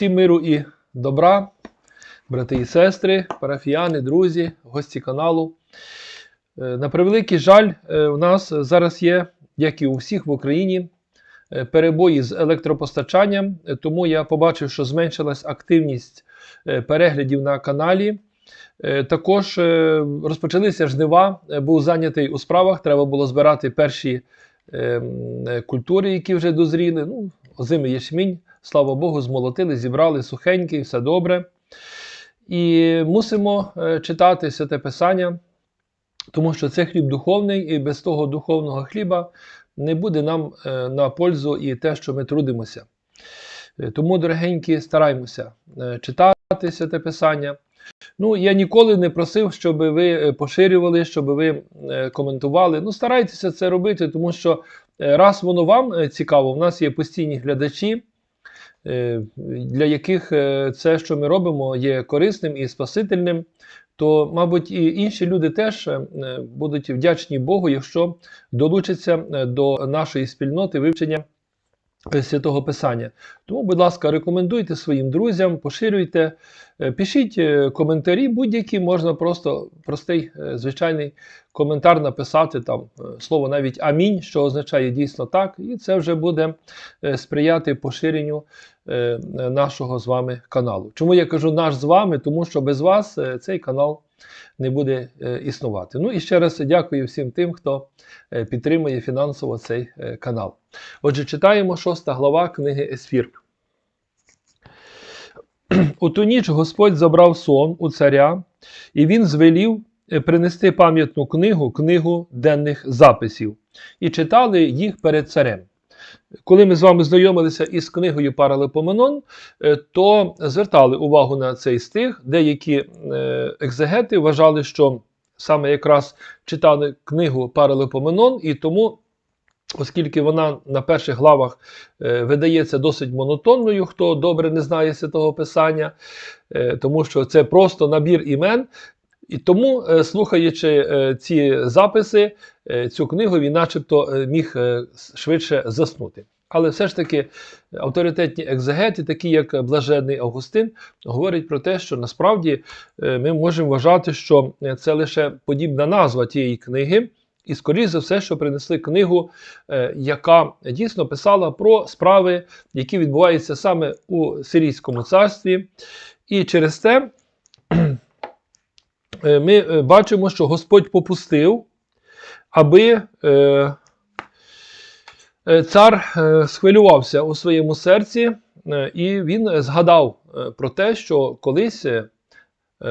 Всім миру і добра, брати і сестри, парафіяни, друзі, гості каналу. Е, На превеликий жаль, е, у нас зараз є, як і у всіх в Україні, е, перебої з електропостачанням, тому я побачив, що зменшилась активність переглядів на каналі. Також розпочалися жнива, був зайнятий у справах, треба було збирати перші культури, які вже дозріли. Ну, озимий ячмінь, слава Богу, змолотили, зібрали сухенький, все добре. І мусимо е, читати святе Писання, тому що це хліб духовний, і без того духовного хліба не буде нам е, на пользу і те, що ми трудимося. Е, Тому, дорогенькі, стараймося е, читати святе Писання. Ну, я ніколи не просив, щоб ви поширювали, щоб ви коментували. Ну, старайтеся це робити, тому що раз воно вам е, цікаво, в нас є постійні глядачі, е, для яких е, це, що ми робимо, є корисним і спасительним, то, мабуть, і інші люди теж е, будуть вдячні Богу, якщо долучаться е, до нашої спільноти вивчення е, святого Писання. Тому, будь ласка, рекомендуйте своїм друзям, поширюйте, е, пишіть е, коментарі будь-які, можна просто простий е, звичайний коментар написати там слово навіть амінь, що означає дійсно так, і це вже буде сприяти поширенню нашого з вами каналу. Чому я кажу наш з вами? Тому що без вас е, цей канал не буде е, існувати. Ну і ще раз дякую всім тим, хто е, підтримує фінансово цей е, канал. Отже, читаємо шоста глава книги Есфір. У ту ніч Господь забрав сон у царя, і він звелів е, принести пам'ятну книгу, книгу денних записів, і читали їх перед царем. Коли ми з вами знайомилися із книгою Паралипоменон, е, то звертали увагу на цей стих. Деякі е, екзегети вважали, що саме якраз читали книгу Паралипоменон, і тому, оскільки вона на перших главах е, видається досить монотонною, хто добре не знає святого Писання, тому що це просто набір імен. І тому, е, слухаючи е, ці записи, е, цю книгу, він начебто міг швидше заснути. Але все ж таки авторитетні екзегети, такі як Блаженний Августин, говорять про те, що насправді ми можемо вважати, що це лише подібна назва тієї книги, і, скоріш за все, що принесли книгу, яка дійсно писала про справи, які відбуваються саме у Сирійському царстві. І через те е, ми е, бачимо, що Господь попустив, аби е, е, цар е, схвилювався у своєму серці, е, і він згадав е, про те, що колись е,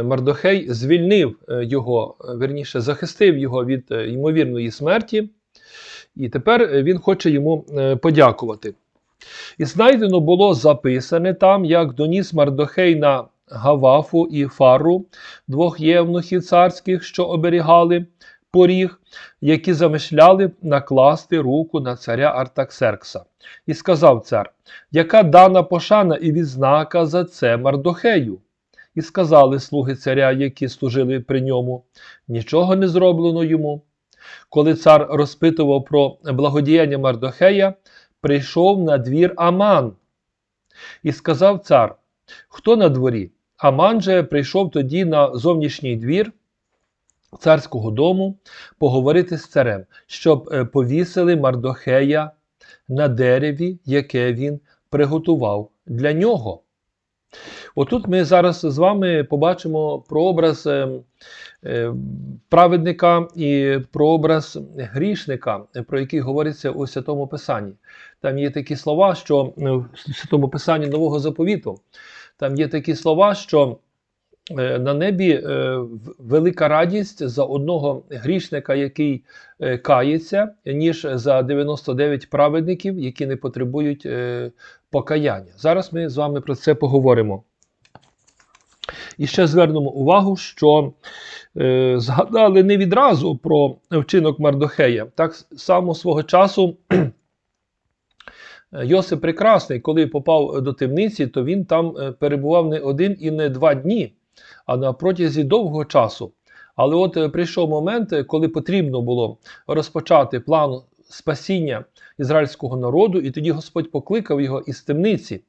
Мардохей звільнив е, його, е, верніше, захистив його від е, ймовірної смерті, і тепер е, він хоче йому е, подякувати. І знайдено було записане там, як доніс Мардохей на Гавафу і Фару, двох євнухів царських, що оберігали поріг, які замишляли накласти руку на царя Артаксеркса. І сказав цар: Яка дана пошана і відзнака за це Мардохею? І сказали слуги царя, які служили при ньому, нічого не зроблено йому. Коли цар розпитував про благодіяння Мардохея, прийшов на двір Аман. І сказав цар: Хто на дворі? Аман же прийшов тоді на зовнішній двір царського дому поговорити з царем, щоб е, повісили Мардохея на дереві, яке він приготував для нього. Отут ми зараз з вами побачимо прообраз е, е, праведника і прообраз грішника, про який говориться у Святому Писанні. Там є такі слова, що в Святому Писанні Нового Заповіту, там є такі слова, що е, на небі е, велика радість за одного грішника, який е, кається, ніж за 99 праведників, які не потребують покаяння. Зараз ми з вами про це поговоримо. І ще звернемо увагу, що е, згадали не відразу про вчинок Мардохея. Так само свого часу Йосип Прекрасний, коли попав до темниці, то він там е, перебував не один і не два дні, а на протязі довгого часу. Але от е, прийшов момент, е, коли потрібно було розпочати план спасіння ізраїльського народу, і тоді Господь покликав його із темниці.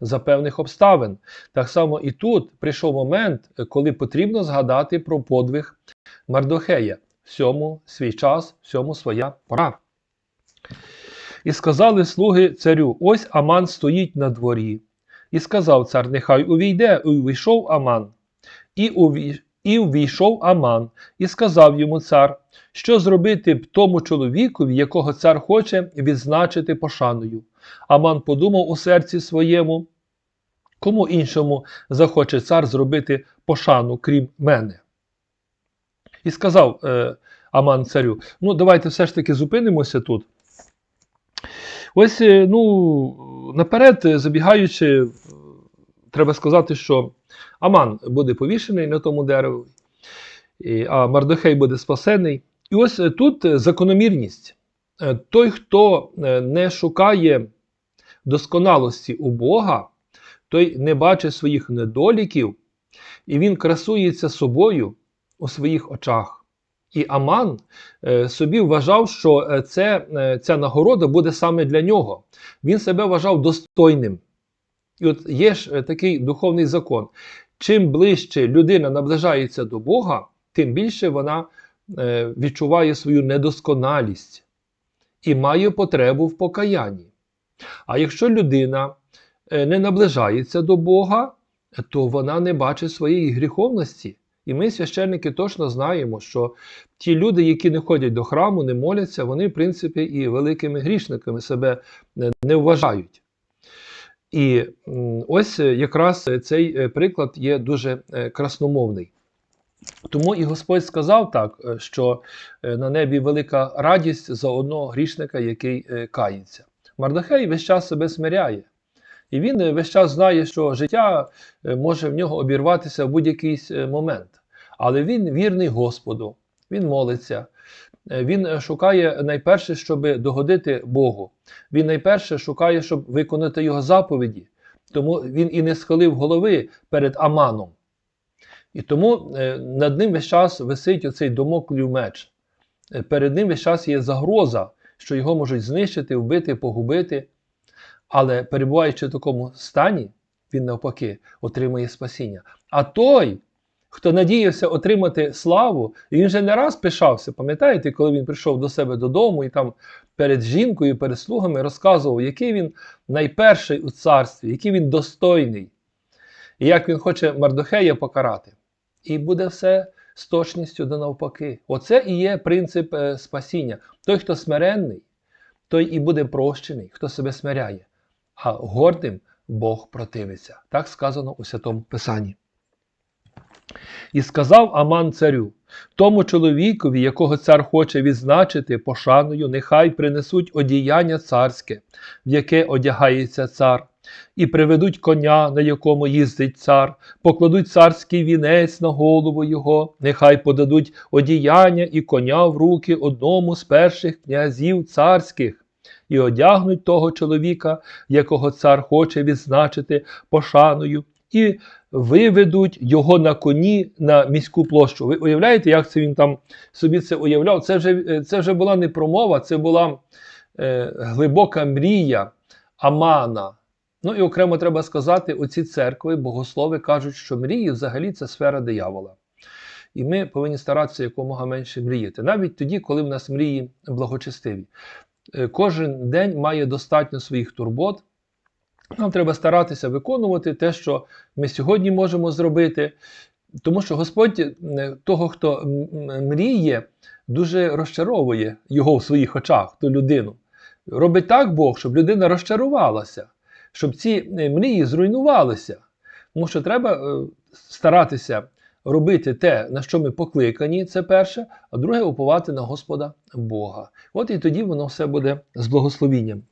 за певних обставин. Так само і тут прийшов момент, коли потрібно згадати про подвиг Мардохея. Всьому свій час, всьому своя пора. І сказали слуги царю: ось Аман стоїть на дворі. І сказав цар: Нехай увійде, і увійшов Аман. І, увій... і увійшов Аман, і сказав йому цар, що зробити б тому чоловікові, якого цар хоче відзначити пошаною. Аман подумав у серці своєму, кому іншому захоче цар зробити пошану, крім мене. І сказав е, Аман царю: ну, давайте все ж таки зупинимося тут. Ось, е, ну, наперед, е, забігаючи, е, треба сказати, що Аман буде повішений на тому дереві, а Мардохей буде спасений. І ось тут закономірність. Той, хто не шукає досконалості у Бога, той не бачить своїх недоліків, і він красується собою у своїх очах. І Аман е, собі вважав, що е, це, е, ця нагорода буде саме для нього. Він себе вважав достойним. І от є ж такий духовний закон. Чим ближче людина наближається до Бога, тим більше вона відчуває свою недосконалість і має потребу в покаянні. А якщо людина не наближається до Бога, то вона не бачить своєї гріховності. І ми, священники, точно знаємо, що ті люди, які не ходять до храму, не моляться, вони, в принципі, і великими грішниками себе е, не вважають. І ось е, якраз е, цей приклад є дуже красномовний. Тому і Господь сказав так, що на небі велика радість за одного грішника, який кається. Мардохей весь час себе смиряє. І він е, весь час знає, що життя е, може в нього обірватися в будь-який е, момент. Але він вірний Господу, він молиться, він шукає найперше, щоб догодити Богу. Він найперше шукає, щоб виконати його заповіді. Тому він і не схилив голови перед Аманом. І тому над ним весь час висить оцей домоклів меч. Перед ним весь час є загроза, що його можуть знищити, вбити, погубити. Але перебуваючи в такому стані, він навпаки отримує спасіння. А той, хто надіявся отримати славу, і він вже не раз пишався, пам'ятаєте, коли він прийшов до себе додому і там перед жінкою, перед слугами розказував, який він найперший у царстві, який він достойний, і як він хоче Мардохея покарати. І буде все з точністю до навпаки. Оце і є принцип е, спасіння. Той, хто смиренний, той і буде прощений, хто себе смиряє, а гордим Бог противиться. Так сказано у Святому Писанні. І сказав Аман царю, тому чоловікові, якого цар хоче відзначити пошаною, нехай принесуть одіяння царське, в яке одягається цар, і приведуть коня, на якому їздить цар, покладуть царський вінець на голову його, нехай подадуть одіяння і коня в руки одному з перших князів царських, і одягнуть того чоловіка, якого цар хоче відзначити пошаною, і виведуть його на коні на міську площу. Ви уявляєте, як це він там собі це уявляв? Це вже, це вже була не промова, це була е, глибока мрія Амана. Ну і окремо треба сказати, оці церкви, богослови кажуть, що мрії взагалі це сфера диявола. І ми повинні старатися якомога менше мріяти, навіть тоді, коли в нас мрії благочестиві. Е, Кожен день має достатньо своїх турбот. Нам треба старатися виконувати те, що ми сьогодні можемо зробити, тому що Господь е, того, хто мріє, дуже розчаровує його в своїх очах, ту людину. Робить так Бог, щоб людина розчарувалася, щоб ці е, мрії зруйнувалися. Тому що треба старатися робити те, на що ми покликані, це перше, а друге уповати на Господа Бога. От і тоді воно все буде з благословінням.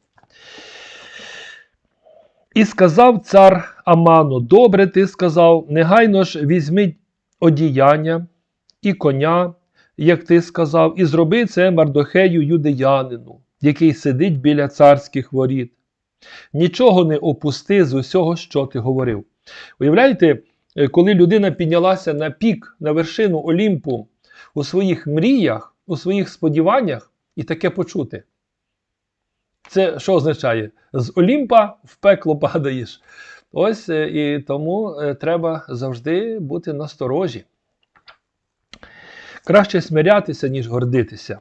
І сказав цар Аману: Добре, ти сказав, негайно ж візьми одіяння і коня, як ти сказав, і зроби це Мардохею юдеянину, який сидить біля царських воріт. Нічого не опусти з усього, що ти говорив. Уявляєте, коли людина піднялася на пік, на вершину Олімпу у своїх мріях, у своїх сподіваннях, і таке почути. Це що означає? З Олімпа в пекло падаєш. Ось е, і тому е, треба завжди бути насторожі. Краще смирятися, ніж гордитися.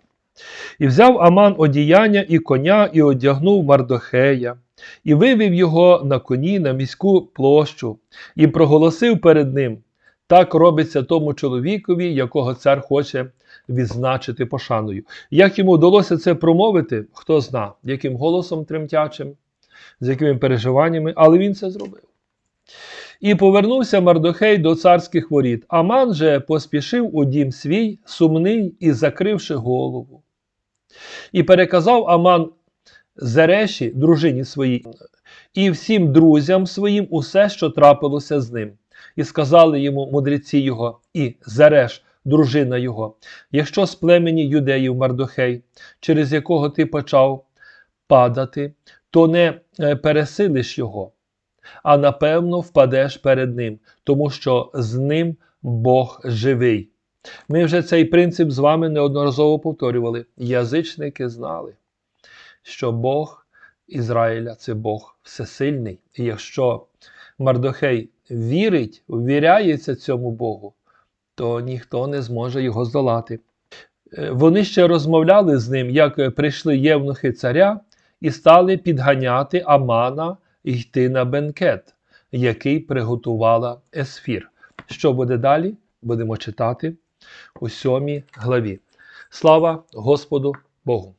І взяв Аман одіяння і коня, і одягнув Мардохея, і вивів його на коні на міську площу, і проголосив перед ним: так робиться тому чоловікові, якого цар хоче відзначити пошаною. Як йому вдалося це промовити, хто зна, яким голосом тремтячим, з якими переживаннями, але він це зробив. І повернувся Мардохей до царських воріт. Аман же поспішив у дім свій, сумний і закривши голову. І переказав Аман Зереші, дружині своїй, і всім друзям своїм усе, що трапилося з ним. І сказали йому мудреці його, і Зереш, дружина його, якщо з племені юдеїв Мардохей, через якого ти почав падати, то не е, пересилиш його, а напевно впадеш перед ним, тому що з ним Бог живий. Ми вже цей принцип з вами неодноразово повторювали. Язичники знали, що Бог Ізраїля це Бог всесильний. І якщо Мардохей вірить, ввіряється цьому Богу, то ніхто не зможе його здолати. Е, Вони ще розмовляли з ним, як прийшли євнухи царя, і стали підганяти Амана йти на бенкет, який приготувала Есфір. Що буде далі? Будемо читати у сьомій главі. Слава Господу Богу!